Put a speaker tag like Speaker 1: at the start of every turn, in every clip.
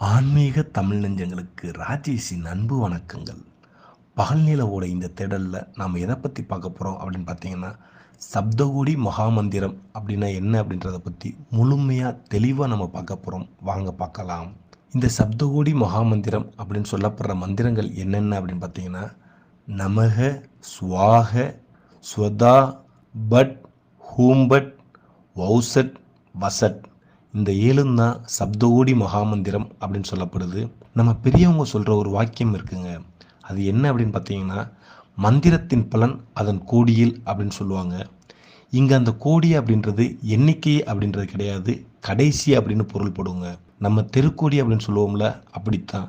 Speaker 1: ஆன்மீக தமிழ் நெஞ்சங்களுக்கு ராஜேஷின் அன்பு வணக்கங்கள். பகல் நிலவோட இந்த தேடலில் நாம் எதை பற்றி பார்க்க போகிறோம் அப்படின்னு பார்த்தீங்கன்னா சப்தகோடி மகாமந்திரம் அப்படின்னா என்ன அப்படின்றத பற்றி முழுமையாக தெளிவாக நம்ம பார்க்க போகிறோம் வாங்க பார்க்கலாம். இந்த சப்தகோடி மகாமந்திரம் அப்படின்னு சொல்லப்படுற மந்திரங்கள் என்னென்ன அப்படின்னு பார்த்தீங்கன்னா நமக சுவாக ஸ்வதா பட் ஹூம்பட் வௌசட் வசட். இந்த ஏழும் தான் சப்தோடி மகாமந்திரம் அப்படின்னு சொல்லப்படுது. நம்ம பெரியவங்க சொல்கிற ஒரு வாக்கியம் இருக்குங்க. அது என்ன அப்படின்னு பார்த்தீங்கன்னா மந்திரத்தின் பலன் அதன் கோடியில் அப்படின்னு சொல்லுவாங்க. இங்கே அந்த கோடி அப்படின்றது எண்ணிக்கை அப்படின்றது கிடையாது கடைசி அப்படின்னு பொருள்படுங்க நம்ம தெருக்கோடி அப்படின்னு சொல்லுவோம்ல அப்படித்தான்.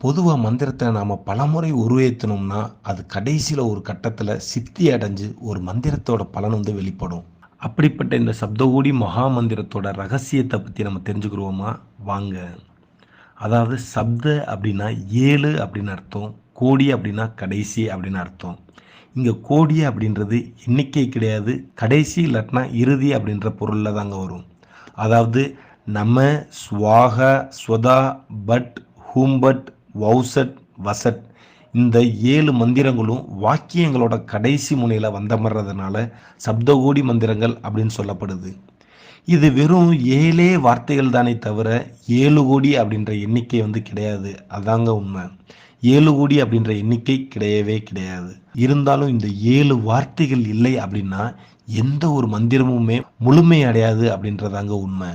Speaker 1: பொதுவாக மந்திரத்தை நாம் பலமுறை உருவேற்றினோம்னா அது கடைசியில் ஒரு கட்டத்தில் சித்தி அடைஞ்சு ஒரு மந்திரத்தோட பலன் வந்து வெளிப்படும். அப்படிப்பட்ட இந்த சப்தகோடி மகா மந்திரத்தோட ரகசியத்தை பற்றி நம்ம தெரிஞ்சுக்கிறோமா? வாங்க. அதாவது சப்த அப்படின்னா ஏழு அப்படின்னு அர்த்தம் கோடி அப்படின்னா கடைசி அப்படின்னு அர்த்தம். இங்கே கோடி அப்படின்றது எண்ணிக்கை கிடையாது கடைசி இல்லாட்டினா இறுதி அப்படின்ற பொருளில் தாங்க வரும். அதாவது நம்ம ஸ்வாக ஸ்வதா பட் ஹூம்பட் வௌசட் வசட் இந்த ஏழு மந்திரங்களும் வாக்கியங்களோட கடைசி முனையில் வந்தமர்றதுனால சப்தகோடி மந்திரங்கள் அப்படின்னு சொல்லப்படுது. இது வெறும் ஏழே வார்த்தைகள் தானே தவிர ஏழு கோடி அப்படின்ற எண்ணிக்கை வந்து கிடையாது. அதாங்க உண்மை. ஏழு கோடி அப்படின்ற எண்ணிக்கை கிடையவே கிடையாது. இருந்தாலும் இந்த ஏழு வார்த்தைகள் இல்லை அப்படின்னா எந்த ஒரு மந்திரமுமே முழுமை அடையாது அப்படின்றதாங்க உண்மை.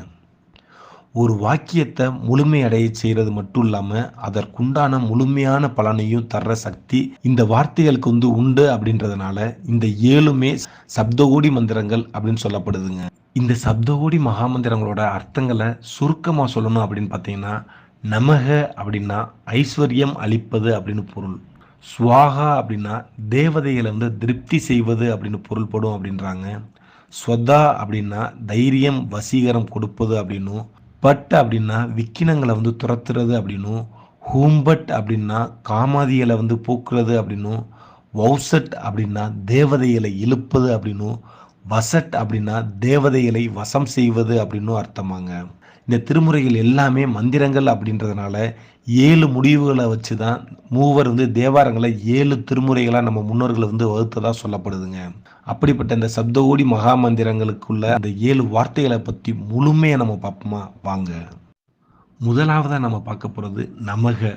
Speaker 1: ஒரு வாக்கியத்தை முழுமையடைய செய்கிறது மட்டும் இல்லாமல் அதற்குண்டான முழுமையான பலனையும் தர்ற சக்தி இந்த வார்த்தைகளுக்கு வந்து உண்டு அப்படின்றதுனால இந்த ஏழுமே சப்தகோடி மந்திரங்கள் அப்படின்னு சொல்லப்படுதுங்க. இந்த சப்தகோடி மகாமந்திரங்களோட அர்த்தங்களை சுருக்கமாக சொல்லணும் அப்படின்னு பார்த்தீங்கன்னா நமக அப்படின்னா ஐஸ்வர்யம் அளிப்பது அப்படின்னு பொருள். சுவாகா அப்படின்னா தேவதைகளை வந்து திருப்தி செய்வது அப்படின்னு பொருள்படும் அப்படின்றாங்க. ஸ்வதா அப்படின்னா தைரியம் வசீகரம் கொடுப்பது அப்படின்னும் பட் அப்படின்னா விக்கினங்களை வந்து துரத்துறது அப்படின்னும் ஹூம்பட் அப்படின்னா காமாதிகளை வந்து போக்குறது அப்படின்னும் வௌசட் அப்படின்னா தேவதைகளை இழுப்பது அப்படின்னும் வசட் அப்படின்னா தேவதைகளை வசம் செய்வது அப்படின்னும் அர்த்தமாங்க. இந்த திருமுறைகள் எல்லாமே மந்திரங்கள் அப்படின்றதுனால ஏழு முடிவுகளை வச்சு தான் மூவர் வந்து தேவாரங்களை ஏழு திருமுறைகளாக நம்ம முன்னோர்கள் வந்து வகுத்ததாக சொல்லப்படுதுங்க. அப்படிப்பட்ட இந்த சப்தகோடி மகா மந்திரங்களுக்குள்ள அந்த ஏழு வார்த்தைகளை பற்றி முழுமையாக நம்ம பார்ப்போமா? வாங்க. முதலாவதாக நம்ம பார்க்க போகிறது நமக.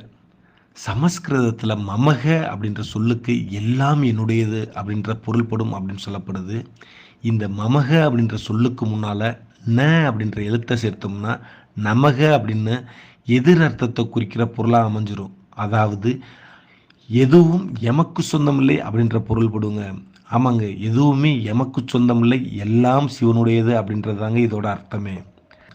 Speaker 1: சமஸ்கிருதத்தில் மமக அப்படின்ற சொல்லுக்கு எல்லாம் என்னுடையது அப்படின்ற பொருள்படும் அப்படின்னு சொல்லப்படுது. இந்த மமக அப்படின்ற சொல்லுக்கு முன்னால் ந அப்படின்ற எழுத்தை சேர்த்தோம்னா நமக அப்படின்னு எதிர் அர்த்தத்தை குறிக்கிற பொருளாக அமைஞ்சிரும். அதாவது எதுவும் எமக்கு சொந்தமில்லை அப்படின்ற பொருள்படுங்க ஆமாங்க எதுவுமே எமக்கு சொந்தமில்லை எல்லாம் சிவனுடையது அப்படின்றதாங்க இதோட அர்த்தமே.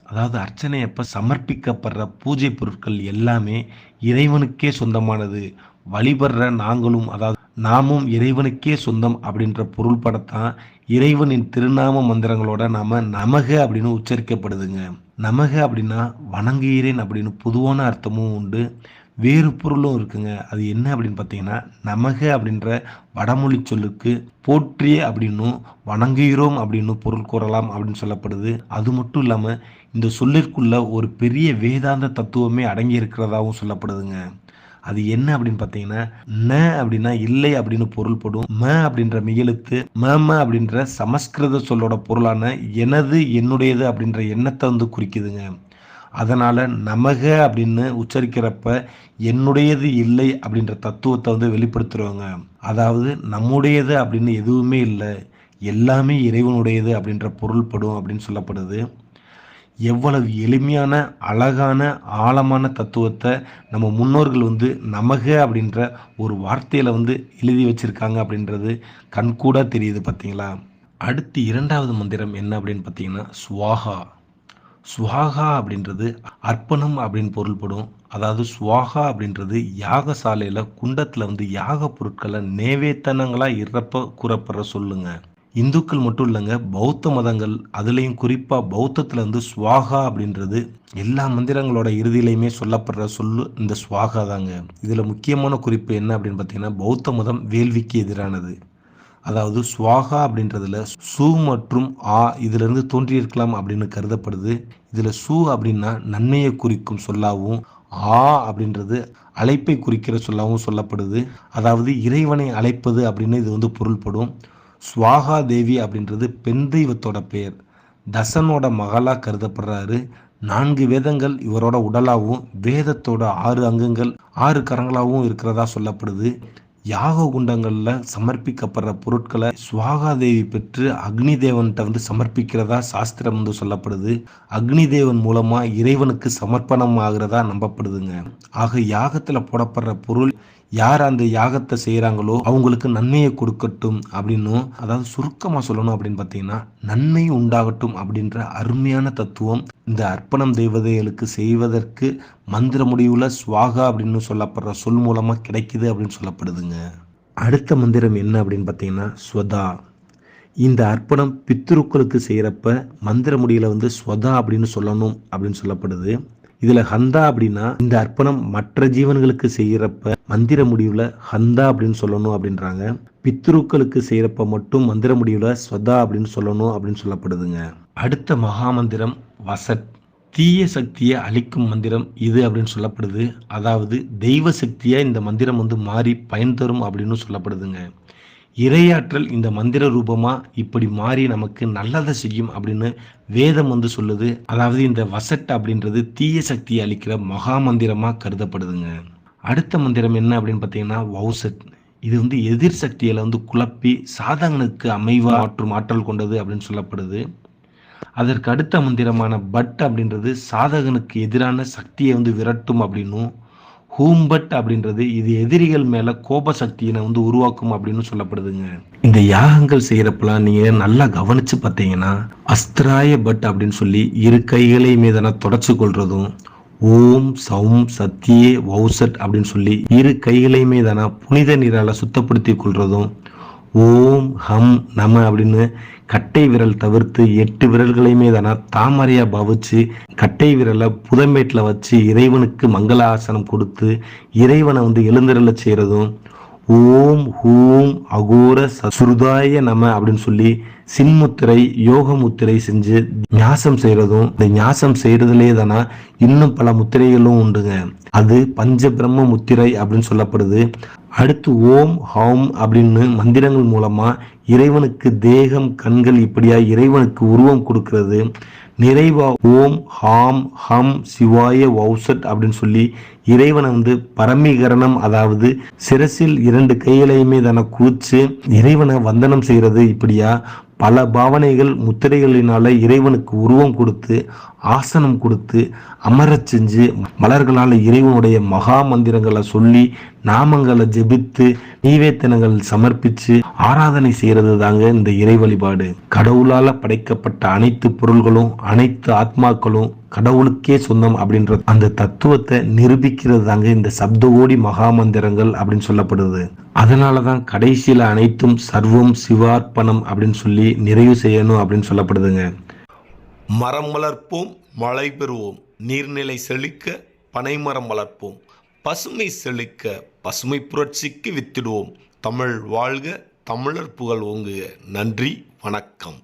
Speaker 1: அதாவது அர்ச்சனை அப்போ சமர்ப்பிக்கப்படுற பூஜை பொருட்கள் எல்லாமே இறைவனுக்கே சொந்தமானது. வழிபடுற நாங்களும் அதாவது நாமும் இறைவனுக்கே சொந்தம் அப்படின்ற பொருள்படத்தான் இறைவனின் திருநாம மந்திரங்களோட நாம நமக அப்படின்னு உச்சரிக்கப்படுதுங்க. நமக அப்படின்னா வணங்குகிறேன் அப்படின்னு பொதுவான அர்த்தமும் உண்டு. வேறு பொருளும் இருக்குங்க. அது என்ன அப்படின்னு பார்த்தீங்கன்னா நமக அப்படின்ற வடமொழி சொல்லுக்கு போற்றிய அப்படின்னும் வணங்குகிறோம் அப்படின்னும் பொருள் கூறலாம் அப்படின்னு சொல்லப்படுது. அது மட்டும் இல்லாமல் இந்த சொல்லிற்குள்ள ஒரு பெரிய வேதாந்த தத்துவமே அடங்கி இருக்கிறதாகவும் சொல்லப்படுதுங்க. அது என்ன அப்படின்னு பார்த்தீங்கன்னா ந அப்படின்னா இல்லை அப்படின்னு பொருள்படும் ம அப்படின்ற மிகழுத்து ம அப்படின்ற சமஸ்கிருத சொல்லோட பொருளான எனது என்னுடையது அப்படின்ற எண்ணத்தை வந்து குறிக்குதுங்க. அதனால் நமக அப்படின்னு உச்சரிக்கிறப்ப என்னுடையது இல்லை அப்படின்ற தத்துவத்தை வந்து வெளிப்படுத்துகிறவங்க அதாவது நம்முடையது அப்படின்னு எதுவுமே இல்லை எல்லாமே இறைவனுடையது அப்படின்ற பொருள்படும் அப்படின்னு சொல்லப்படுது. எவ்வளவு எளிமையான அழகான ஆழமான தத்துவத்தை நம்ம முன்னோர்கள் வந்து நமக அப்படின்ற ஒரு வார்த்தையில் வந்து எழுதி வச்சுருக்காங்க அப்படின்றது கண்கூடாக தெரியுது பார்த்தீங்களா அடுத்து இரண்டாவது மந்திரம் என்ன அப்படின்னு பார்த்தீங்கன்னா சுவாகா சுவாகா அப்படின்றது அர்ப்பணம் அப்படின்னு பொருள்படும். அதாவது சுவாகா அப்படின்றது யாகசாலையில் குண்டத்தில் வந்து யாக பொருட்களை நேவேத்தனங்களாக இறப்ப கூறப்படுற சொல்லுங்க. இந்துக்கள் மட்டும் இல்லைங்க பௌத்த மதங்கள் அதுலேயும் குறிப்பாக பௌத்தத்தில் வந்து சுவாகா அப்படின்றது எல்லா மந்திரங்களோட இறுதியிலையுமே சொல்லப்படுற சொல்லு இந்த சுவாகா தாங்க. இதில் முக்கியமான குறிப்பு என்ன அப்படின்னு பார்த்தீங்கன்னா பௌத்த மதம் வேள்விக்கு எதிரானது. அதாவது சுவாகா அப்படின்றதுல சு மற்றும் ஆ இதிலிருந்து தோன்றியிருக்கலாம் அப்படின்னு கருதப்படுது. இதில் சு அப்படின்னா நன்மையை குறிக்கும் சொல்லாவும் ஆ அப்படின்றது அழைப்பை குறிக்கிற சொல்லாவும் சொல்லப்படுது. அதாவது இறைவனை அழைப்பது அப்படின்னு இது வந்து பொருள்படும். சுவாகா தேவி அப்படின்றது பெண் தெய்வத்தோட பெயர். தசனோட மகளா கருதப்படுறாரு. நான்கு வேதங்கள் இவரோட உடலாகவும் வேதத்தோட ஆறு அங்கங்கள் ஆறு கரங்களாகவும் இருக்கிறதா சொல்லப்படுது. யாக குண்டங்களில் சமர்ப்பிக்கப்படுற பொருட்களை சுவாகா தேவி பெற்று அக்னி தேவன்கிட்ட வந்து சமர்ப்பிக்கிறதா சாஸ்திரம் வந்து சொல்லப்படுது. அக்னி தேவன் மூலமாக இறைவனுக்கு சமர்ப்பணம் ஆகிறதா நம்பப்படுதுங்க. ஆக யாகத்தில் போடப்படுற பொருள் யார் அந்த யாகத்தை செய்கிறாங்களோ அவங்களுக்கு நன்மையை கொடுக்கட்டும் அப்படின்னும் அதாவது சுருக்கமாக சொல்லணும் அப்படின்னு பார்த்தீங்கன்னா நன்மை உண்டாகட்டும் அப்படின்ற அருமையான தத்துவம் இந்த அர்ப்பணம் தெய்வதைகளுக்கு செய்வதற்கு மந்திர முடிவுல சுவாகா அப்படின்னு சொல்லப்படுற சொல் மூலமாக கிடைக்குது அப்படின்னு சொல்லப்படுதுங்க. அடுத்த மந்திரம் என்ன அப்படின்னு பார்த்தீங்கன்னா ஸ்வதா. இந்த அர்ப்பணம் பித்ருக்களுக்கு செய்கிறப்ப மந்திர முடியில் வந்து ஸ்வதா அப்படின்னு சொல்லணும் அப்படின்னு சொல்லப்படுது. இதுல ஹந்தா அப்படின்னா இந்த அர்ப்பணம் மற்ற ஜீவன்களுக்கு செய்யறப்ப மந்திர முடிவுல ஹந்தா அப்படின்னு சொல்லணும் அப்படின்றாங்க. பித்ருக்களுக்கு செய்யறப்ப மட்டும் மந்திர முடிவுல ஸ்வதா அப்படின்னு சொல்லணும் அப்படின்னு சொல்லப்படுதுங்க. அடுத்த மகா மந்திரம் வசத். தீய சக்தியை அழிக்கும் மந்திரம் இது அப்படின்னு சொல்லப்படுது. அதாவது தெய்வ சக்தியாக இந்த மந்திரம் வந்து மாறி பயன் தரும் அப்படின்னு சொல்லப்படுதுங்க. இரையாற்றல் இந்த மந்திர ரூபமா இப்படி மாறி நமக்கு நல்லதை செய்யும் அப்படின்னு வேதம் வந்து சொல்லுது. அதாவது இந்த வசட் அப்படின்றது தீய சக்தியை அளிக்கிற மகா மந்திரமா கருதப்படுதுங்க. அடுத்த மந்திரம் என்ன அப்படின்னு பார்த்தீங்கன்னா வௌசட் இது வந்து எதிர் சக்தியில வந்து குழப்பி சாதகனுக்கு அமைவா மாற்றும் ஆற்றல் கொண்டது அப்படின்னு சொல்லப்படுது. அதற்கு அடுத்த மந்திரமான பட் அப்படின்றது சாதகனுக்கு எதிரான சக்தியை வந்து விரட்டும் அப்படின்னும் ஹூம்பட் அப்படின்றது இது எதிரிகள் மேல கோப சக்தியினை வந்து உருவாக்கும் அப்படின்னு சொல்லப்படுதுங்க. இந்த யாகங்கள் செய்யறப்பெல்லாம் நீங்க நல்லா கவனிச்சு பார்த்தீங்கன்னா அஸ்திராய பட் அப்படின்னு சொல்லி இரு கைகளை மீதான தொடச்சு கொள்றதும் ஓம் சௌம் சத்தியே வௌசட் அப்படின்னு சொல்லி இரு கைகளை மீதான புனித நீரால சுத்தப்படுத்தி கொள்றதும் ஓம் ஹம் நம அப்படின்னு கட்டை விரல் தவிர்த்து எட்டு விரல்களையுமே தானே தாமரையா பவிச்சு கட்டை விரலை புதம்பேட்டில் வச்சு இறைவனுக்கு மங்களாசனம் கொடுத்து இறைவனை வந்து எழுந்திரல செய்கிறதும் ஓம் ஹூம் அகோர சுருதாய நம அப்படின்னு சொல்லி சின்முத்திரை யோக முத்திரை செஞ்சு ஞாசம் செய்யறதும் இந்த ஞாசம் செய்யறதுலே தானா இன்னும் பல முத்திரைகளும் உண்டுங்க. அது பஞ்ச பிரம்ம முத்திரை அப்படின்னு சொல்லப்படுது. அடுத்து ஓம் ஹோம் அப்படின்னு மந்திரங்கள் மூலமா இறைவனுக்கு தேகம் கண்கள் இப்படியா இறைவனுக்கு உருவம் கொடுக்கிறது. நிறைவா ஓம் ஹாம் ஹம் சிவாய வௌசட் அப்படின்னு சொல்லி இறைவனை வந்து பரமீகரணம் அதாவது சிரசில் இரண்டு கைகளையுமே தன கூச்சு இறைவனை வந்தனம் செய்கிறது இப்படியா? பல பாவனைகள் முத்திரைகளினால இறைவனுக்கு உருவம் கொடுத்து ஆசனம் கொடுத்து அமரச் செஞ்சு மலர்களால் இறைவனுடைய மகா மந்திரங்களை சொல்லி நாமங்களை ஜெபித்து நீவேத்தனங்கள் சமர்ப்பித்து ஆராதனை செய்கிறது தாங்க இந்த இறை வழிபாடு. கடவுளால் படைக்கப்பட்ட அனைத்து பொருள்களும் அனைத்து ஆத்மாக்களும் கடவுளுக்கே சொந்தம் அப்படின்ற அந்த தத்துவத்தை நிரூபிக்கிறது தாங்க இந்த சப்தகோடி மகா மந்திரங்கள் அப்படின்னு சொல்லப்படுது. அதனால தான் கடைசியில் அனைத்தும் சர்வம் சிவார்ப்பணம் அப்படின்னு சொல்லி நிறைவு செய்யணும் அப்படின்னு சொல்லப்படுதுங்க.
Speaker 2: மரம் வளர்ப்போம் மழை பெறுவோம். நீர்நிலை செழிக்க பனைமரம் வளர்ப்போம். பசுமை செழிக்க பசுமை புரட்சிக்கு வித்திடுவோம். தமிழ் வாழ்க தமிழர் புகழ் ஓங்குக. நன்றி வணக்கம்.